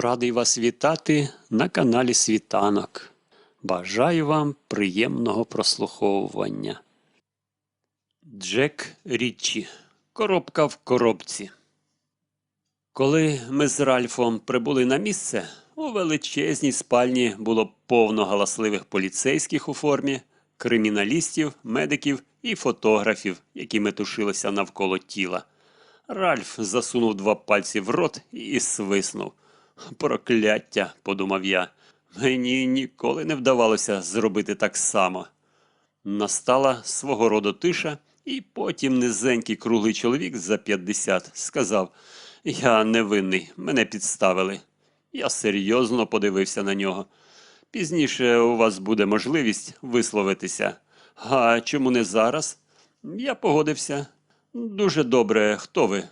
Радий вас вітати на каналі Світанок. Бажаю вам приємного прослуховування. Джек Річчі. Коробка в коробці. Коли ми з Ральфом прибули на місце, у величезній спальні було повно галасливих поліцейських у формі, криміналістів, медиків і фотографів, які метушилися навколо тіла. Ральф засунув два пальці в рот і свиснув. Прокляття, подумав я. Мені ніколи не вдавалося зробити так само. Настала свого роду тиша, і потім низенький круглий чоловік за 50 сказав: Я невинний, мене підставили. Я серйозно подивився на нього. Пізніше у вас буде можливість висловитися. А чому не зараз? Я погодився. Дуже добре, хто ви?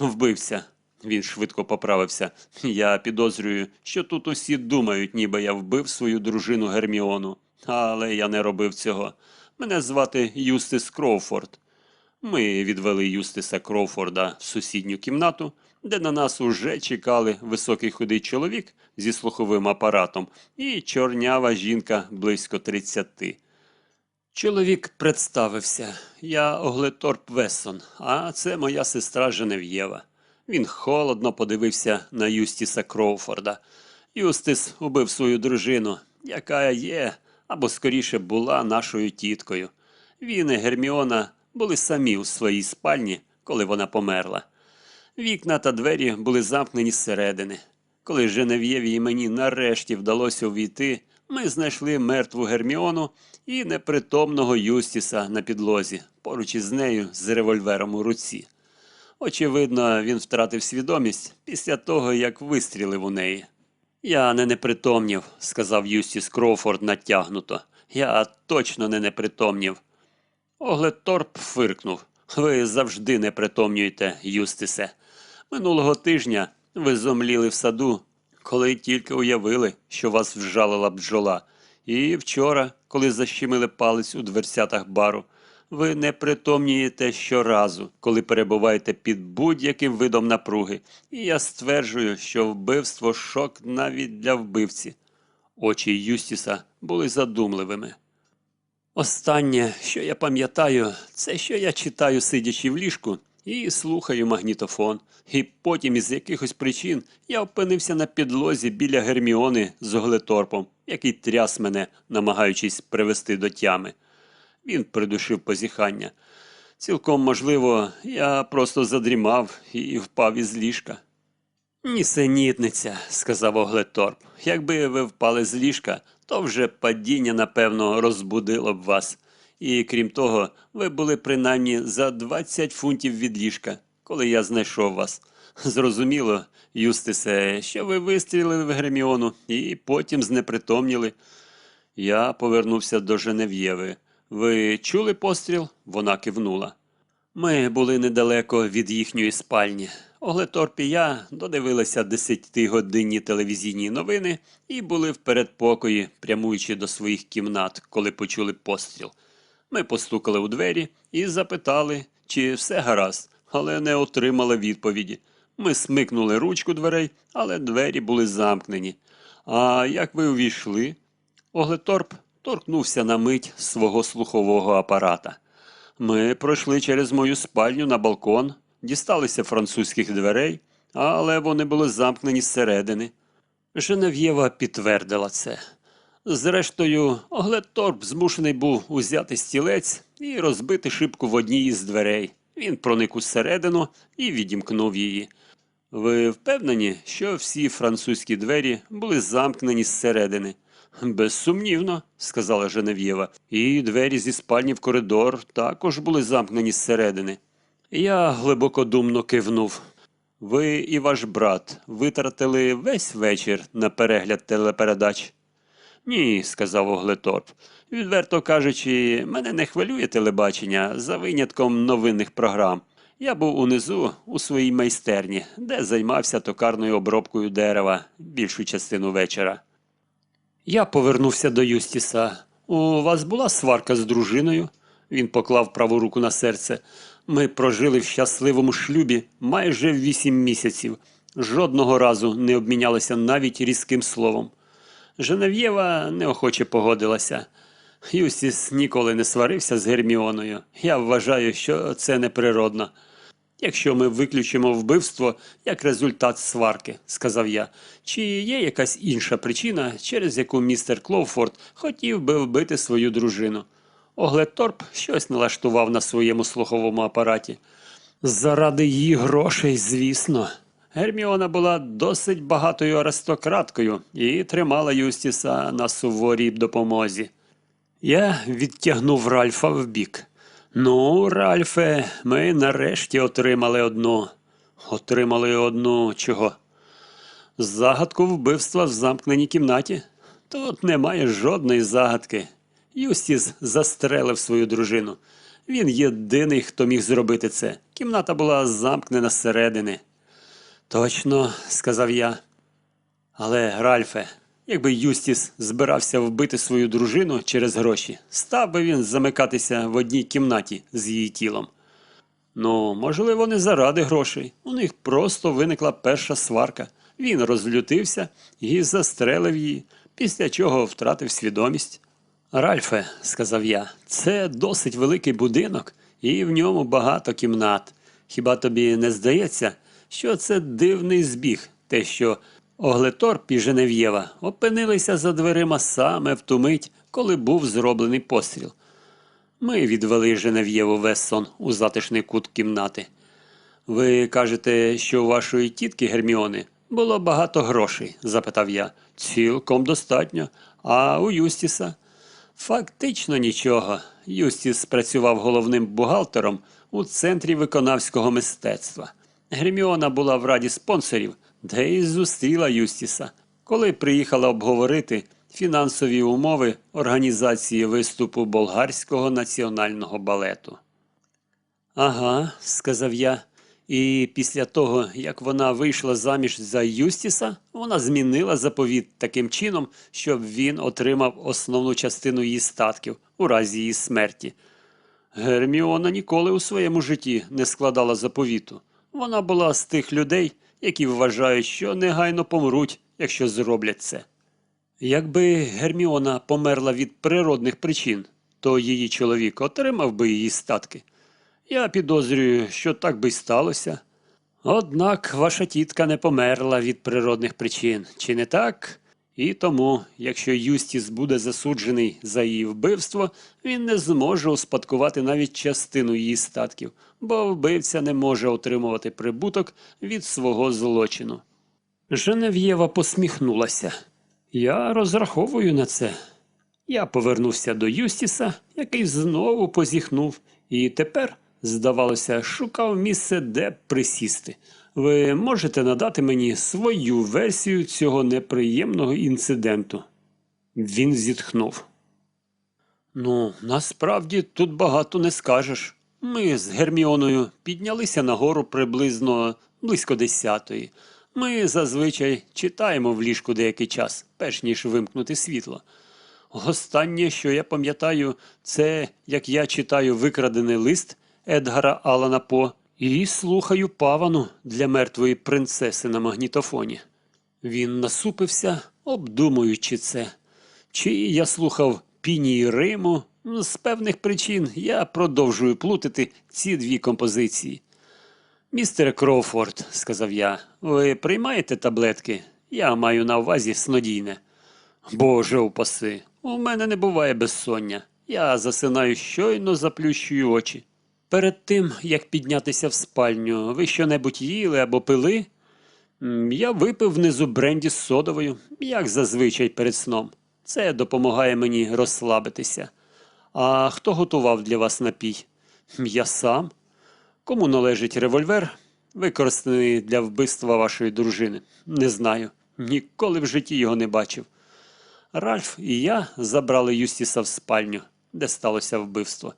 Вбився. Він швидко поправився. Я підозрюю, що тут усі думають, ніби я вбив свою дружину Герміону. Але я не робив цього. Мене звати Юстис Кроуфорд. Ми відвели Юстиса Кроуфорда в сусідню кімнату, де на нас уже чекали високий худий чоловік зі слуховим апаратом і чорнява жінка близько тридцяти. Чоловік представився. Я Оглеторп Вессон, а це моя сестра Женев'єва. Він холодно подивився на Юстіса Кроуфорда. Юстис убив свою дружину, яка є, або скоріше була нашою тіткою. Він і Герміона були самі у своїй спальні, коли вона померла. Вікна та двері були замкнені зсередини. Коли Женев'єві і мені нарешті вдалося увійти, ми знайшли мертву Герміону і непритомного Юстіса на підлозі, поруч із нею з револьвером у руці. Очевидно, він втратив свідомість після того, як вистрілив у неї. Я не непритомнів, сказав Юстіс Кроуфорд натягнуто. Я точно не непритомнів. Оглеторп фиркнув. Ви завжди непритомнюєте, Юстисе. Минулого тижня ви зомліли в саду, коли тільки уявили, що вас вжалила бджола. І вчора, коли защемили палець у дверцятах бару, ви не притомнієте щоразу, коли перебуваєте під будь-яким видом напруги, і я стверджую, що вбивство шок навіть для вбивці. Очі Юстіса були задумливими. Останнє, що я пам'ятаю, це що я читаю, сидячи в ліжку, і слухаю магнітофон. І потім із якихось причин я опинився на підлозі біля Герміони з оглеторпом, який тряс мене, намагаючись привести до тями. Він придушив позіхання. Цілком можливо, я просто задрімав і впав із ліжка. Нісенітниця, сказав Оглеторп. Якби ви впали з ліжка, то вже падіння, напевно, розбудило б вас. І крім того, ви були принаймні за 20 фунтів від ліжка, коли я знайшов вас. Зрозуміло, Юстисе, що ви вистрілили в Герміону і потім знепритомніли. Я повернувся до Женев'єви. Ви чули постріл? Вона кивнула. Ми були недалеко від їхньої спальні. Оглеторп і я додивилися десятигодинні телевізійні новини і були в передпокої, прямуючи до своїх кімнат, коли почули постріл. Ми постукали у двері і запитали, чи все гаразд, але не отримали відповіді. Ми смикнули ручку дверей, але двері були замкнені. А як ви увійшли? Оглеторп торкнувся на мить свого слухового апарата. Ми пройшли через мою спальню на балкон, дісталися французьких дверей, але вони були замкнені зсередини. Женев'єва підтвердила це. Зрештою, Оглеторп змушений був узяти стілець і розбити шибку в одній із дверей. Він проник усередину і відімкнув її. Ви впевнені, що всі французькі двері були замкнені зсередини? Безсумнівно, сказала Женев'єва, і двері зі спальні в коридор також були замкнені зсередини. Я глибокодумно кивнув. Ви і ваш брат витратили весь вечір на перегляд телепередач. Ні, сказав Оглеторп. Відверто кажучи, мене не хвилює телебачення за винятком новинних програм. Я був унизу у своїй майстерні, де займався токарною обробкою дерева більшу частину вечора. Я повернувся до Юстіса. У вас була сварка з дружиною? Він поклав праву руку на серце. Ми прожили в щасливому шлюбі майже вісім місяців, Жодного разу не обмінялися навіть різким словом. Женев'єва неохоче погодилася. Юстіс ніколи не сварився з Герміоною. Я вважаю, що це неприродно. Якщо ми виключимо вбивство як результат сварки, сказав я, чи є якась інша причина, через яку містер Клоуфорд хотів би вбити свою дружину? Оглеторп щось налаштував на своєму слуховому апараті. Заради її грошей, звісно. Герміона була досить багатою аристократкою і тримала Юстіса на суворій допомозі. Я відтягнув Ральфа вбік. Ну, Ральфе, ми нарешті отримали одну. Отримали одну чого? Загадку вбивства в замкненій кімнаті. Тут немає жодної загадки. Юстіс застрелив свою дружину. Він єдиний, хто міг зробити це. Кімната була замкнена зсередини. Точно, сказав я. Але, Ральфе, якби Юстіс збирався вбити свою дружину через гроші, став би він замикатися в одній кімнаті з її тілом. Ну, можливо, не заради грошей. У них просто виникла перша сварка. Він розлютився і застрелив її, після чого втратив свідомість. Ральфе, сказав я, це досить великий будинок, і в ньому багато кімнат. Хіба тобі не здається, що це дивний збіг, те, що Оглеторп і Женев'єва опинилися за дверима саме в ту мить, коли був зроблений постріл. Ми відвели Женев'єву Вессон у затишний кут кімнати. Ви кажете, що у вашої тітки Герміони було багато грошей? запитав я. Цілком достатньо. А у Юстіса? Фактично нічого. Юстіс працював головним бухгалтером у центрі виконавського мистецтва. Герміона була в раді спонсорів, де й зустріла Юстіса, коли приїхала обговорити фінансові умови організації виступу болгарського національного балету. Ага, сказав я. І після того, як вона вийшла заміж за Юстіса, вона змінила заповіт таким чином, щоб він отримав основну частину її статків у разі її смерті. Герміона ніколи у своєму житті не складала заповіту. Вона була з тих людей, які вважають, що негайно помруть, якщо зроблять це. Якби Герміона померла від природних причин, то її чоловік отримав би її статки. Я підозрюю, що так би й сталося. Однак ваша тітка не померла від природних причин, чи не так? І тому, якщо Юстіс буде засуджений за її вбивство, він не зможе успадкувати навіть частину її статків, бо вбивця не може отримувати прибуток від свого злочину. Женев'єва посміхнулася. Я розраховую на це. Я повернувся до Юстіса, який знову позіхнув, і тепер, здавалося, шукав місце, де присісти. Ви можете надати мені свою версію цього неприємного інциденту. Він зітхнув. Ну, насправді тут багато не скажеш. Ми з Герміоною піднялися нагору приблизно близько десятої. Ми зазвичай читаємо в ліжку деякий час, перш ніж вимкнути світло. Останнє, що я пам'ятаю, це як я читаю викрадений лист Едгара Алана По і слухаю павану для мертвої принцеси на магнітофоні. Він насупився, обдумуючи це. Чи я слухав пінії Риму? З певних причин я продовжую плутати ці дві композиції. Містере Кроуфорд, сказав я, ви приймаєте таблетки? Я маю на увазі снодійне. Боже упаси, у мене не буває безсоння. Я засинаю щойно заплющую очі. Перед тим, як піднятися в спальню, ви що-небудь їли або пили? Я випив внизу бренді з содовою, як зазвичай перед сном. Це допомагає мені розслабитися. А хто готував для вас напій? Я сам. Кому належить револьвер, використаний для вбивства вашої дружини? Не знаю. Ніколи в житті його не бачив. Ральф і я забрали Юстіса в спальню, де сталося вбивство.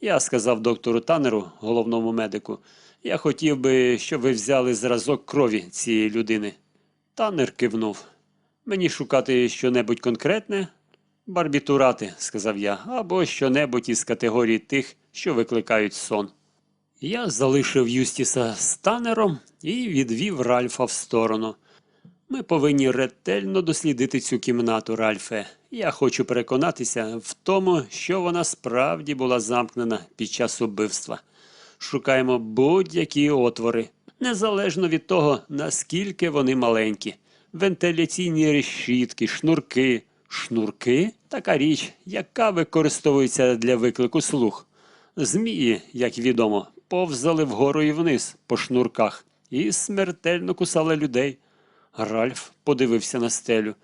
Я сказав доктору Танеру, головному медику, я хотів би, щоб ви взяли зразок крові цієї людини. Танер кивнув. Мені шукати щонебудь конкретне? Барбітурати, сказав я, або щонебудь із категорії тих, що викликають сон. Я залишив Юстіса з танером і відвів Ральфа в сторону. Ми повинні ретельно дослідити цю кімнату, Ральфе. Я хочу переконатися в тому, що вона справді була замкнена під час убивства. Шукаємо будь-які отвори, незалежно від того, наскільки вони маленькі. Вентиляційні решітки, шнурки. Шнурки така річ, яка використовується для виклику слух. Змії, як відомо, повзали вгору і вниз по шнурках і смертельно кусали людей. Ральф подивився на стелю.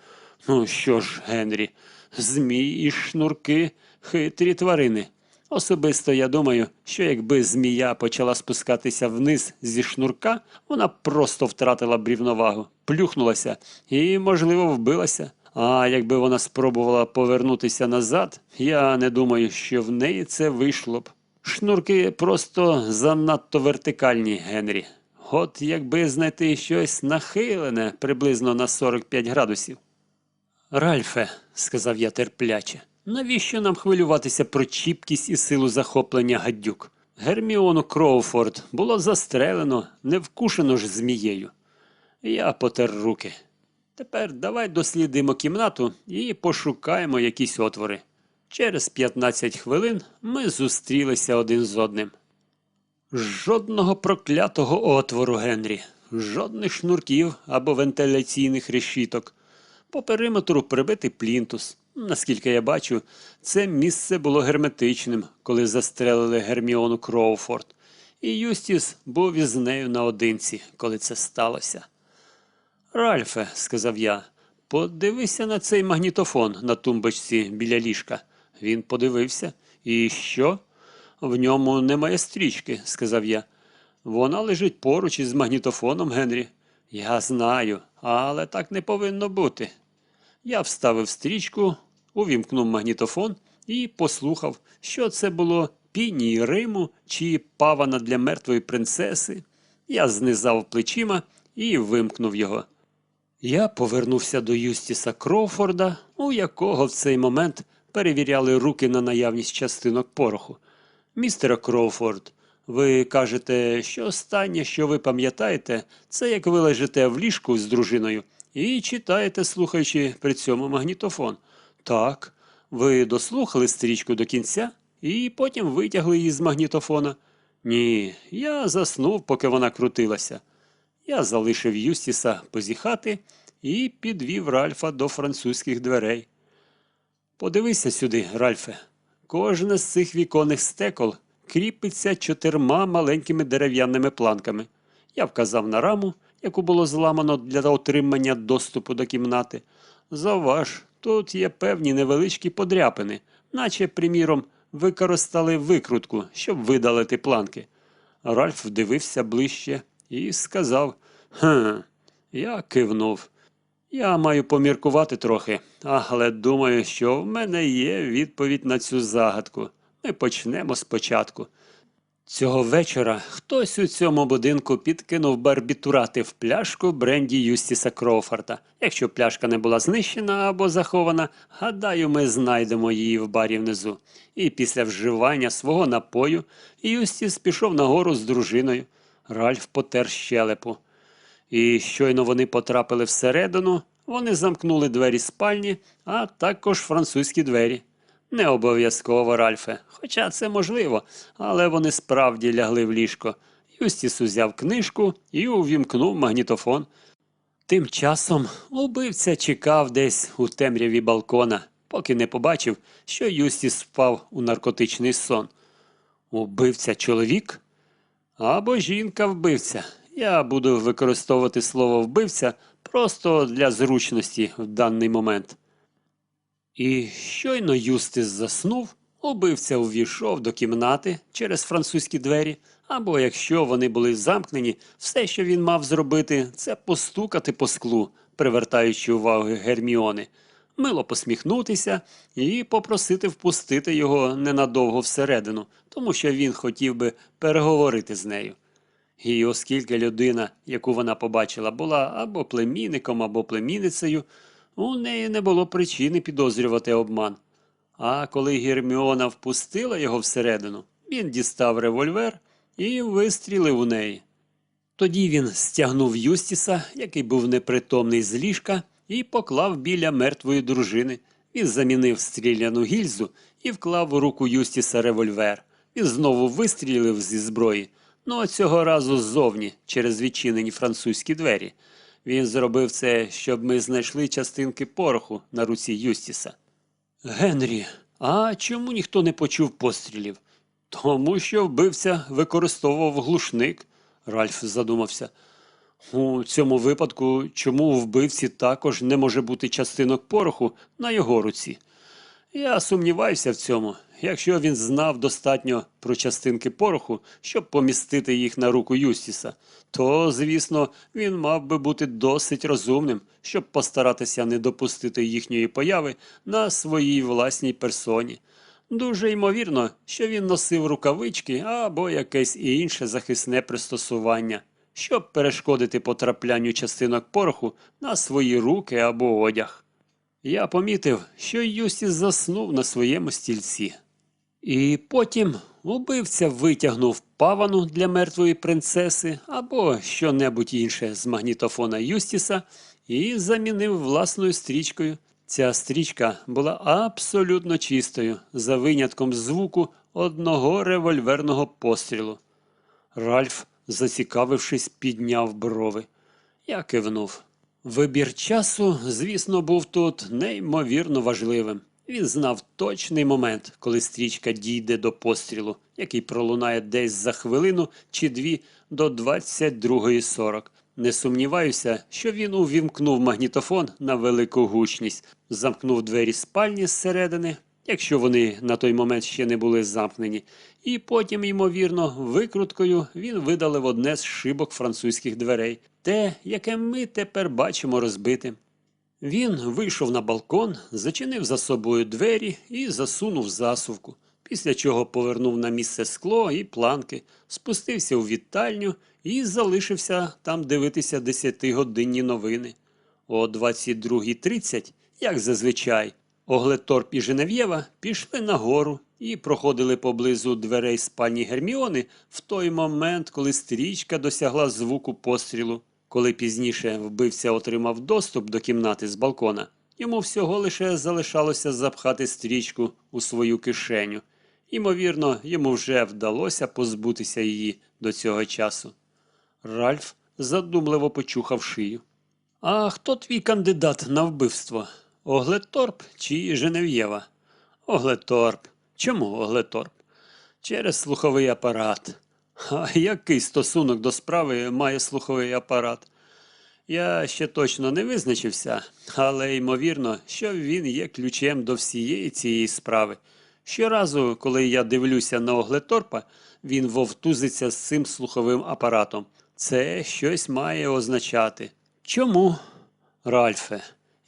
Ну що ж, Генрі, змії і шнурки хитрі тварини. Особисто я думаю, що якби змія почала спускатися вниз зі шнурка, вона просто втратила б рівновагу, плюхнулася і, можливо, вбилася. А якби вона спробувала повернутися назад, я не думаю, що в неї це вийшло б. Шнурки просто занадто вертикальні, Генрі. От якби знайти щось нахилене приблизно на 45 градусів. Ральфе, сказав я терпляче, навіщо нам хвилюватися про чіпкість і силу захоплення гадюк? Герміону Кроуфорд було застрелено, не вкушено ж змією. Я потер руки. Тепер давай дослідимо кімнату і пошукаємо якісь отвори. Через 15 хвилин ми зустрілися один з одним. Жодного проклятого отвору, Генрі, жодних шнурків або вентиляційних решіток. По периметру прибитий плінтус. Наскільки я бачу, це місце було герметичним, коли застрелили Герміону Кроуфорд. І Юстіс був із нею наодинці, коли це сталося. Ральфе, сказав я, подивися на цей магнітофон на тумбочці біля ліжка. Він подивився. І що? В ньому немає стрічки, сказав я. Вона лежить поруч із магнітофоном, Генрі. Я знаю, але так не повинно бути. Я вставив стрічку, увімкнув магнітофон і послухав, що це було пінії Риму чи павана для мертвої принцеси. Я знизав плечима і вимкнув його. Я повернувся до Юстіса Кроуфорда, у якого в цей момент перевіряли руки на наявність частинок пороху. Містере Кроуфорд, ви кажете, що останнє, що ви пам'ятаєте, це як ви лежите в ліжку з дружиною і читаєте, слухаючи при цьому магнітофон. Так, ви дослухали стрічку до кінця і потім витягли її з магнітофона. Ні, я заснув, поки вона крутилася. Я залишив Юстіса позіхати і підвів Ральфа до французьких дверей. Подивися сюди, Ральфе. Кожне з цих віконних стекол кріпиться чотирма маленькими дерев'яними планками. Я вказав на раму, яку було зламано для отримання доступу до кімнати. Завваж, тут є певні невеличкі подряпини, наче, приміром, використали викрутку, щоб видалити планки. Ральф вдивився ближче і сказав: Хм, я кивнув. Я маю поміркувати трохи, але думаю, що в мене є відповідь на цю загадку. Ми почнемо спочатку. Цього вечора хтось у цьому будинку підкинув барбітурати в пляшку бренді Юстіса Кроуфорда. Якщо пляшка не була знищена або захована, гадаю, ми знайдемо її в барі внизу. І після вживання свого напою Юстіс пішов нагору з дружиною. Ральф потер щелепу. І щойно вони потрапили всередину, вони замкнули двері спальні, а також французькі двері. Не обов'язково, Ральфе, хоча це можливо, але вони справді лягли в ліжко. Юстіс узяв книжку і увімкнув магнітофон. Тим часом убивця чекав десь у темряві балкона, поки не побачив, що Юстіс впав у наркотичний сон. Убивця чоловік? Або жінка-вбивця. Я буду використовувати слово вбивця просто для зручності в даний момент. І щойно Юстис заснув, убивця увійшов до кімнати через французькі двері, або якщо вони були замкнені, все, що він мав зробити, це постукати по склу, привертаючи увагу Герміони, мило посміхнутися і попросити впустити його ненадовго всередину, тому що він хотів би переговорити з нею. І оскільки людина, яку вона побачила, була або племінником, або племінницею, у неї не було причини підозрювати обман. А коли Герміона впустила його всередину, він дістав револьвер і вистрілив у неї. Тоді він стягнув Юстіса, який був непритомний з ліжка, і поклав біля мертвої дружини. Він замінив стріляну гільзу і вклав у руку Юстіса револьвер. Він знову вистрілив зі зброї, ну а цього разу ззовні, через відчинені французькі двері. Він зробив це, щоб ми знайшли частинки пороху на руці Юстіса. Генрі, а чому ніхто не почув пострілів? Тому що вбивця використовував глушник, Ральф задумався. У цьому випадку, чому у вбивці також не може бути частинок пороху на його руці? Я сумніваюся в цьому. Якщо він знав достатньо про частинки пороху, щоб помістити їх на руку Юстіса, то, звісно, він мав би бути досить розумним, щоб постаратися не допустити їхньої появи на своїй власній персоні. Дуже ймовірно, що він носив рукавички або якесь інше захисне пристосування, щоб перешкодити потраплянню частинок пороху на свої руки або одяг. Я помітив, що Юстіс заснув на своєму стільці. І потім убивця витягнув павану для мертвої принцеси або що-небудь інше з магнітофона Юстіса і замінив власною стрічкою. Ця стрічка була абсолютно чистою, за винятком звуку одного револьверного пострілу. Ральф, зацікавившись, підняв брови. Я кивнув. Вибір часу, звісно, був тут неймовірно важливим. Він знав точний момент, коли стрічка дійде до пострілу, який пролунає десь за хвилину чи дві до 22.40. Не сумніваюся, що він увімкнув магнітофон на велику гучність, замкнув двері спальні зсередини, якщо вони на той момент ще не були замкнені, і потім, ймовірно, викруткою він видалив одне з шибок французьких дверей, те, яке ми тепер бачимо розбитим. Він вийшов на балкон, зачинив за собою двері і засунув засувку, після чого повернув на місце скло і планки, спустився у вітальню і залишився там дивитися десятигодинні новини. О 22.30, як зазвичай, Оглеторп і Женев'єва пішли нагору і проходили поблизу дверей спальні Герміони в той момент, коли стрічка досягла звуку пострілу. Коли пізніше вбивця отримав доступ до кімнати з балкона, йому всього лише залишалося запхати стрічку у свою кишеню. Ймовірно, йому вже вдалося позбутися її до цього часу. Ральф задумливо почухав шию. А хто твій кандидат на вбивство? Оглеторп чи Женев'єва? Оглеторп. Чому Оглеторп? Через слуховий апарат. А який стосунок до справи має слуховий апарат? Я ще точно не визначився, але ймовірно, що він є ключем до всієї цієї справи. Щоразу, коли я дивлюся на Оглеторпа, він вовтузиться з цим слуховим апаратом. Це щось має означати. Чому? Ральфе,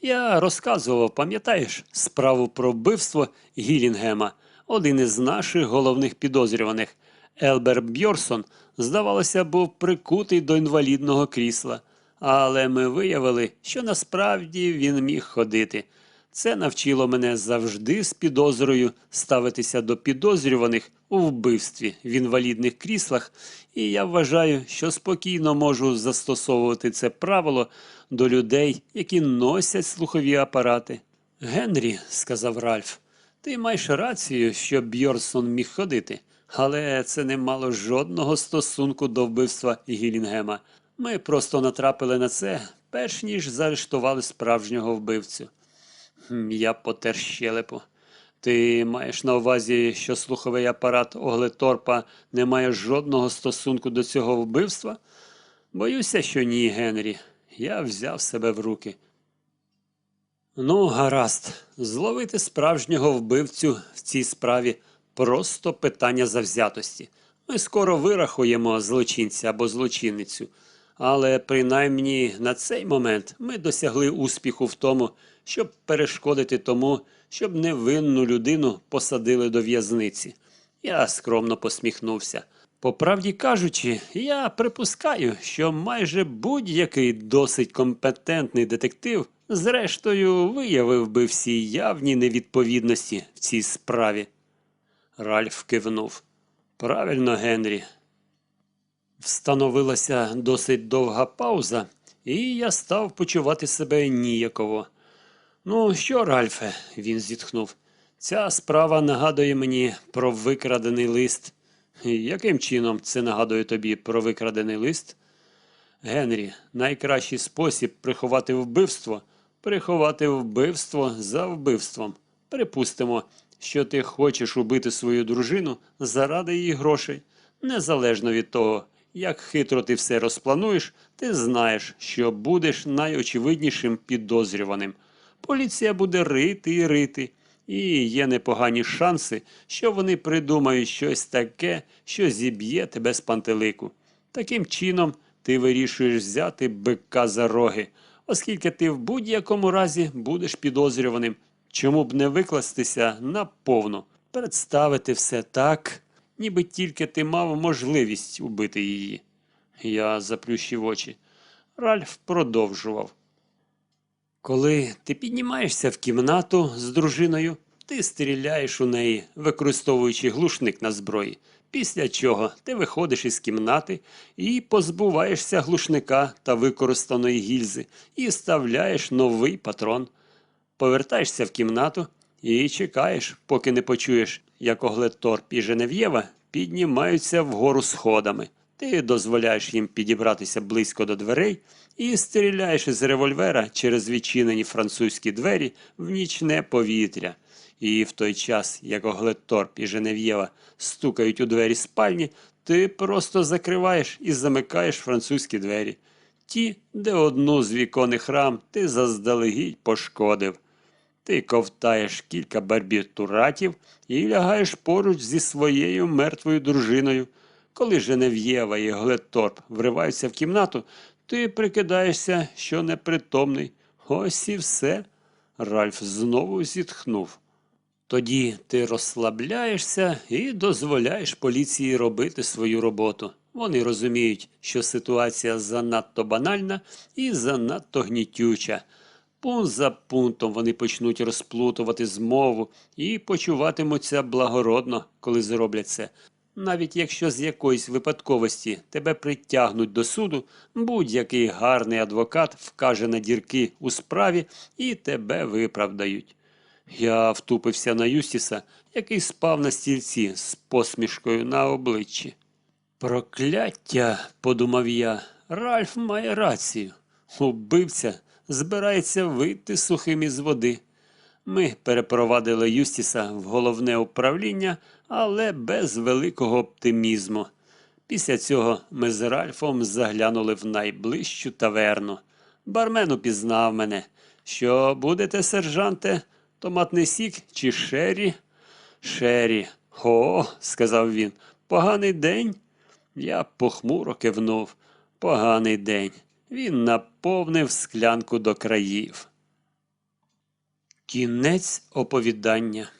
я розказував, пам'ятаєш, справу про вбивство Гілінгема, один із наших головних підозрюваних. Елбер Бьорсон, здавалося, був прикутий до інвалідного крісла, але ми виявили, що насправді він міг ходити. Це навчило мене завжди з підозрою ставитися до підозрюваних у вбивстві в інвалідних кріслах, і я вважаю, що спокійно можу застосовувати це правило до людей, які носять слухові апарати. Генрі, сказав Ральф, ти маєш рацію, що Бьорсон міг ходити, але це не мало жодного стосунку до вбивства Гілінгема. Ми просто натрапили на це, перш ніж заарештували справжнього вбивцю. Я потер щелепу. Ти маєш на увазі, що слуховий апарат Оглеторпа не має жодного стосунку до цього вбивства? Боюся, що ні, Генрі. Я взяв себе в руки. Ну, гаразд, зловити справжнього вбивцю в цій справі просто питання завзятості. Ми скоро вирахуємо злочинця або злочинницю, але принаймні на цей момент ми досягли успіху в тому, щоб перешкодити тому, щоб невинну людину посадили до в'язниці. Я скромно посміхнувся. По правді кажучи, я припускаю, що майже будь-який досить компетентний детектив, зрештою, виявив би всі явні невідповідності в цій справі. Ральф кивнув. Правильно, Генрі. Встановилася досить довга пауза, і я став почувати себе ніяково. Ну що, Ральфе, він зітхнув. Ця справа нагадує мені про викрадений лист. Яким чином це нагадує тобі про викрадений лист? Генрі, найкращий спосіб приховати вбивство приховати вбивство за вбивством. Припустимо, що ти хочеш убити свою дружину заради її грошей. Незалежно від того, як хитро ти все розплануєш, ти знаєш, що будеш найочевиднішим підозрюваним. Поліція буде рити і рити, і є непогані шанси, що вони придумають щось таке, що зіб'є тебе з пантелику. Таким чином, ти вирішуєш взяти бика за роги, оскільки ти в будь-якому разі будеш підозрюваним. Чому б не викластися наповну, представити все так, ніби тільки ти мав можливість убити її. Я заплющив очі. Ральф продовжував. Коли ти піднімаєшся в кімнату з дружиною, ти стріляєш у неї, використовуючи глушник на зброї. Після чого ти виходиш із кімнати і позбуваєшся глушника та використаної гільзи і вставляєш новий патрон. Повертаєшся в кімнату і чекаєш, поки не почуєш, як Оглеторп і Женев'єва піднімаються вгору сходами. Ти дозволяєш їм підібратися близько до дверей і стріляєш із револьвера через відчинені французькі двері в нічне повітря. І в той час, як Оглеторп і Женев'єва стукають у двері спальні, ти просто закриваєш і замикаєш французькі двері. Ті, де одну з віконних рам ти заздалегідь пошкодив. Ти ковтаєш кілька барбітуратів і лягаєш поруч зі своєю мертвою дружиною. Коли Женев'єва і Глеторп вриваються в кімнату, ти прикидаєшся, що непритомний. Ось і все. Ральф знову зітхнув. Тоді ти розслабляєшся і дозволяєш поліції робити свою роботу. Вони розуміють, що ситуація занадто банальна і занадто гнітюча. Пункт за пунктом вони почнуть розплутувати змову і почуватимуться благородно, коли зроблять це. Навіть якщо з якоїсь випадковості тебе притягнуть до суду, будь-який гарний адвокат вкаже на дірки у справі і тебе виправдають. Я втупився на Юстіса, який спав на стільці з посмішкою на обличчі. Прокляття, подумав я, Ральф має рацію. Убивця збирається вийти сухим із води. Ми перепровадили Юстіса в головне управління, але без великого оптимізму. Після цього ми з Ральфом заглянули в найближчу таверну. Бармен упізнав мене. Що будете, сержанте? Томатний сік чи шері? Шері. О, сказав він. Поганий день? Я похмуро кивнув. Поганий день. Він наповнив склянку до країв. Кінець оповідання.